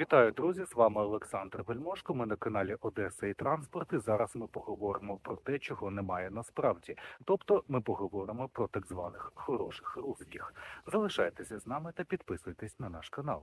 Вітаю, друзі! З вами Олександр Вельмошко. Ми на каналі Одеса і Транспорт. І зараз ми поговоримо про те, чого немає насправді. Тобто, ми поговоримо про так званих хороших русських. Залишайтеся з нами та підписуйтесь на наш канал.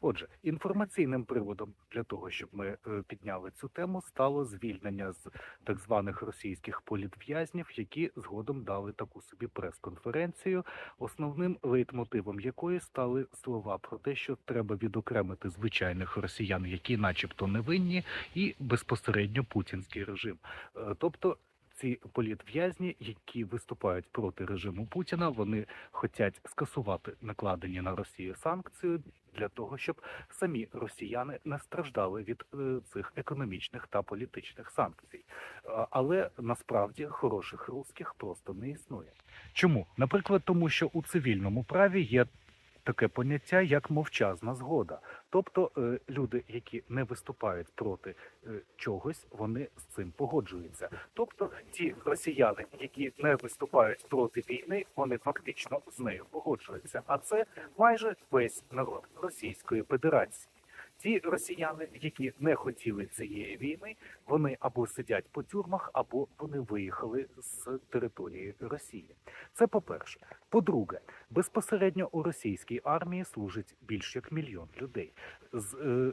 Отже, інформаційним приводом для того, щоб ми е, підняли цю тему, стало звільнення з так званих російських політв'язнів, які згодом дали таку собі прес-конференцію, основним лейтмотивом якої стали слова про те, що треба відокремити звичайних росіян, які, начебто, невинні, і безпосередньо путінський режим. Е, Тобто. Ці політв'язні, які виступають проти режиму Путіна, вони хочуть скасувати накладені на Росію санкції для того, щоб самі росіяни не страждали від е, цих економічних та політичних санкцій. Е, Але насправді хороших русських просто не існує. Чому? Наприклад, тому що у цивільному праві є таке поняття, як мовчазна згода. Тобто е, люди, які не виступають проти е, чогось, вони з цим погоджуються. Тобто ті росіяни, які не виступають проти війни, вони фактично з нею погоджуються. А це майже весь народ Російської Федерації. Ті росіяни, які не хотіли цієї війни, вони або сидять по тюрмах, або вони виїхали з території Росії. Це по-перше. По-друге, безпосередньо у російській армії служить більш як мільйон людей. З, е,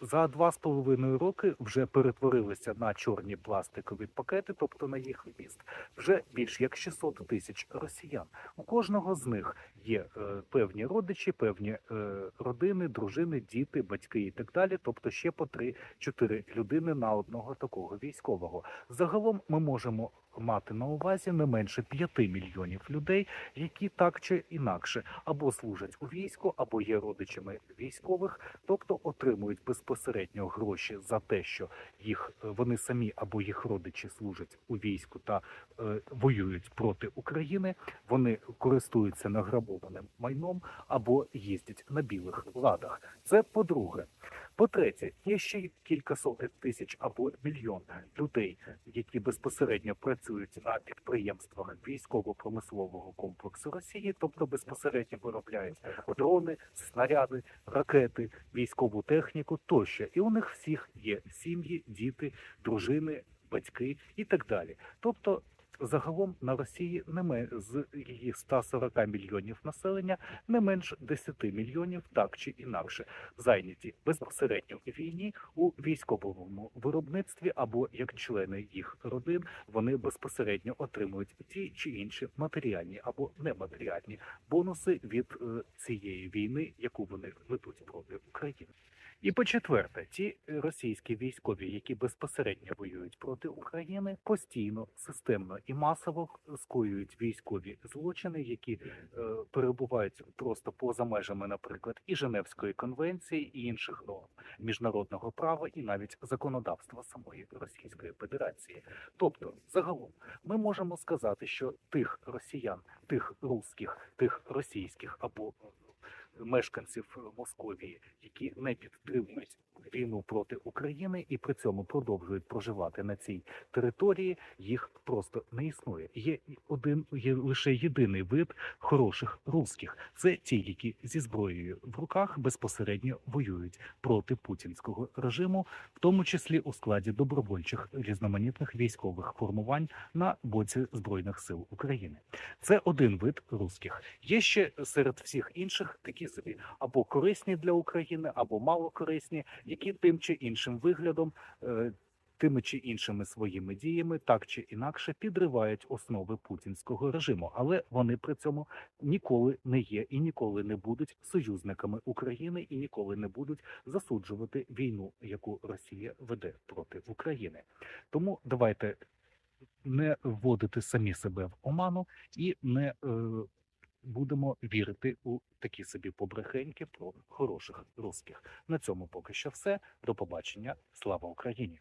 за два з половиною роки вже перетворилися на чорні пластикові пакети, тобто на їх вміст, вже більш як 600 тисяч росіян. У кожного з них є е, певні родичі, певні е, родини, дружини, діти, батьки і так далі. Тобто ще по 3-4 людини на одного такого військового. Загалом ми можемо мати на увазі не менше 5 мільйонів людей, які так чи інакше або служать у війську, або є родичами військових, тобто отримують безпосередньо гроші за те, що їх е, вони самі або їх родичі служать у війську та е, воюють проти України. Вони користуються награбованим майном або їздять на білих ладах. Це по-друге. По-третє, є ще й кілька сотень тисяч або мільйон людей, які безпосередньо працюють на підприємствах військово-промислового комплексу Росії, тобто безпосередньо виробляють дрони, снаряди, ракети, військову техніку тощо. І у них всіх є сім'ї, діти, дружини, батьки і так далі. Тобто. Загалом на Росії не ме- з її 140 мільйонів населення не менш 10 мільйонів так чи інакше зайняті безпосередньо в війні у військовому виробництві або як члени їх родин вони безпосередньо отримують ті чи інші матеріальні або нематеріальні бонуси від е, цієї війни, яку вони ведуть проти. І по четверте, ті російські військові, які безпосередньо воюють проти України, постійно, системно і масово скоюють військові злочини, які е, перебувають просто поза межами, наприклад, і Женевської конвенції, і інших норм міжнародного права, і навіть законодавства самої Російської Федерації. Тобто, загалом, ми можемо сказати, що тих росіян, тих русських, тих російських або мешканців Московії, які не підтримують війну проти України і при цьому продовжують проживати на цій території, їх просто не існує. Є один, є лише єдиний вид хороших русських. Це ті, які зі зброєю в руках безпосередньо воюють проти путінського режиму, в тому числі у складі добровольчих різноманітних військових формувань на боці збройних сил України. Це один вид русських. Є ще серед всіх інших такі собі або корисні для України, або мало корисні, які тим чи іншим виглядом. е, Тими чи іншими своїми діями так чи інакше підривають основи путінського режиму, але вони при цьому ніколи не є і ніколи не будуть союзниками України і ніколи не будуть засуджувати війну, яку Росія веде проти України. Тому давайте не вводити самі себе в оману і не е, будемо вірити у такі собі побрехеньки про хороших русських. На цьому поки що все. До побачення. Слава Україні!